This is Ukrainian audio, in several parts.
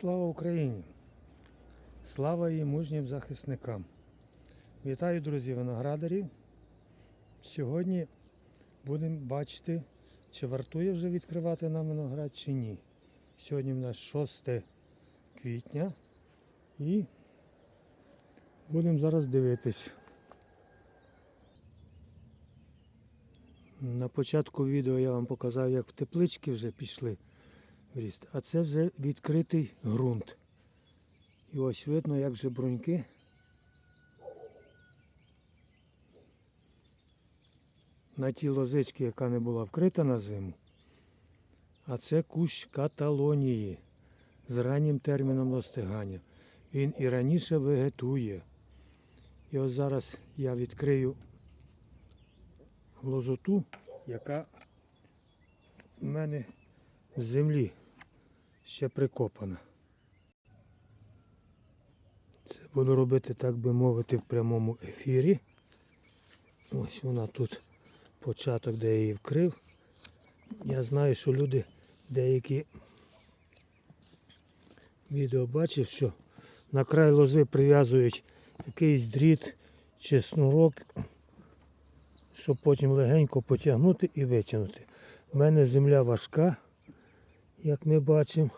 Слава Україні! Слава її мужнім захисникам! Вітаю, друзі, виноградарів! Сьогодні будемо бачити, чи вартує вже відкривати нам виноград, чи ні. Сьогодні в нас 6 квітня і будемо зараз дивитись. На початку відео я вам показав, як в теплички вже пішли ріст, а це вже відкритий ґрунт. І ось видно, як вже бруньки на тій лозичці, яка не була вкрита на зиму. А це кущ каталонії з раннім терміном достигання. Він і раніше вегетує. І ось зараз я відкрию лозоту, яка в мене з землі ще прикопана. Це буду робити, так би мовити, в прямому ефірі. Ось вона тут початок, де я її вкрив. Я знаю, що люди деякі відео бачив, що на край лози прив'язують якийсь дріт чи снурок, щоб потім легенько потягнути і витягнути. У мене земля важка, як ми бачимо.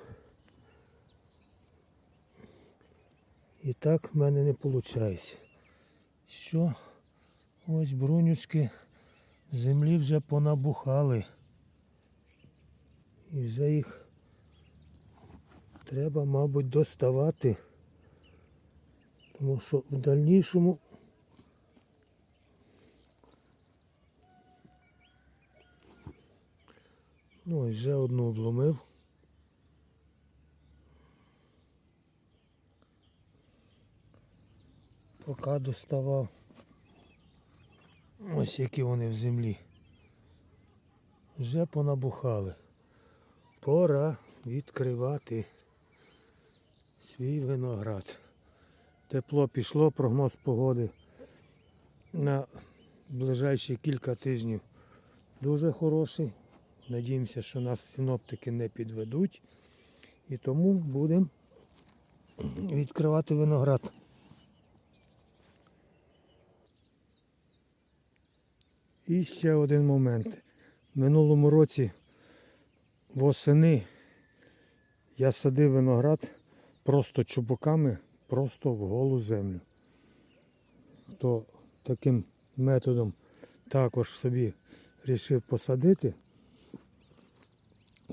І так в мене не виходить. Що? Ось брунючки землі вже понабухали. І вже їх треба, мабуть, доставати. Тому що в дальнішому ну вже одну обломив. Поки доставав. Ось які вони в землі. Вже понабухали. Пора відкривати свій виноград. Тепло пішло, прогноз погоди на ближайші кілька тижнів дуже хороший. Надіємося, що нас синоптики не підведуть. І тому будемо відкривати виноград. І ще один момент. В минулому році восени я садив виноград просто чубуками, просто в голу землю. То таким методом також собі вирішив посадити.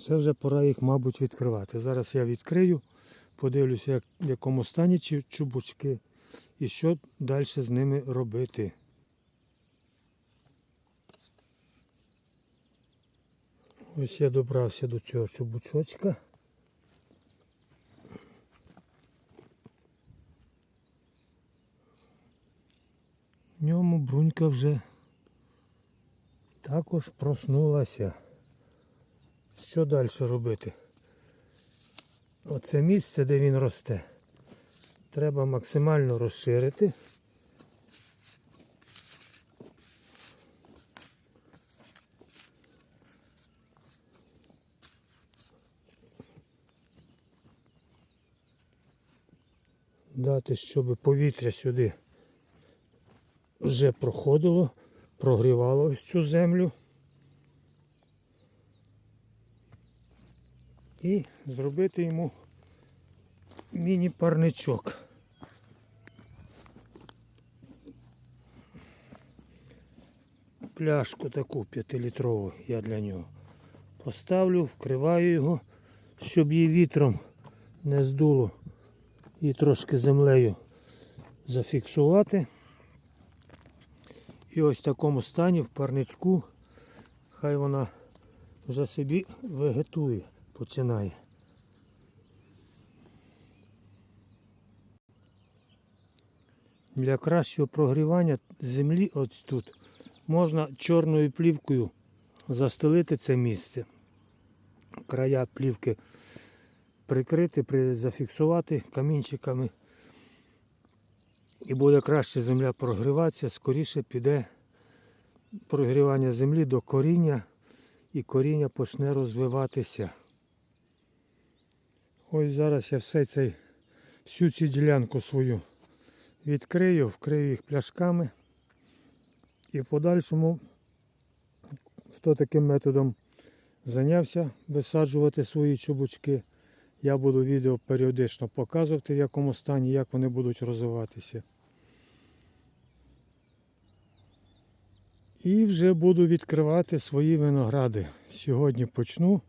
Це вже пора їх, мабуть, відкривати. Зараз я відкрию, подивлюся, як, в якому стані чу- чубучки і що далі з ними робити. Ось я добрався до цього чубучочка. В ньому брунька вже також проснулася. Що далі робити? Оце місце, де він росте, треба максимально розширити. Дати, щоб повітря сюди вже проходило, прогрівало ось цю землю. і зробити йому міні-парничок. Пляшку таку 5-літрову я для нього поставлю, вкриваю його, щоб її вітром не здуло і трошки землею зафіксувати. І ось в такому стані в парничку хай вона вже собі вегетує починає. Для кращого прогрівання землі ось тут можна чорною плівкою застелити це місце. Края плівки прикрити, зафіксувати камінчиками. І буде краще земля прогріватися, скоріше піде прогрівання землі до коріння і коріння почне розвиватися. Ось зараз я все цей, всю цю ділянку свою відкрию, вкрию їх пляшками. І в подальшому, хто таким методом зайнявся висаджувати свої чубучки, я буду відео періодично показувати, в якому стані, як вони будуть розвиватися. І вже буду відкривати свої виногради. Сьогодні почну.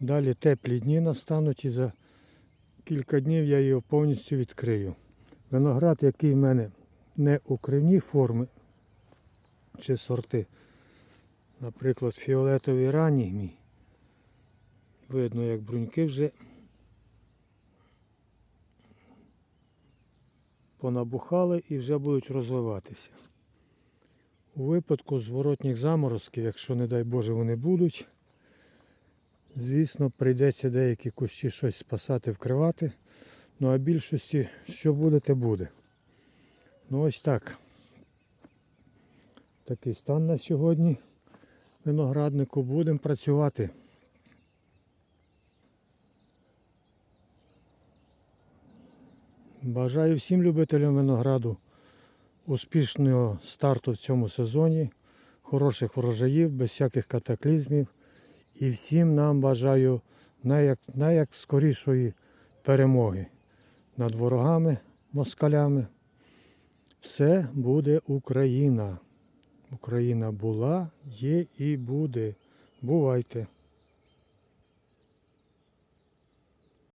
Далі теплі дні настануть і за кілька днів я його повністю відкрию. Виноград, який в мене не укривні форми чи сорти. Наприклад, фіолетовий ранній мій. Видно, як бруньки вже понабухали і вже будуть розвиватися. У випадку зворотніх заморозків, якщо, не дай Боже, вони будуть, звісно, прийдеться деякі кущі щось спасати, вкривати. Ну а більшості, що буде, те буде. Ну ось так. Такий стан на сьогодні. Винограднику будемо працювати. Бажаю всім любителям винограду успішного старту в цьому сезоні, хороших врожаїв, без всяких катаклізмів. І всім нам бажаю найяк, найяк скорішої перемоги над ворогами, москалями. Все буде Україна. Україна була, є і буде. Бувайте!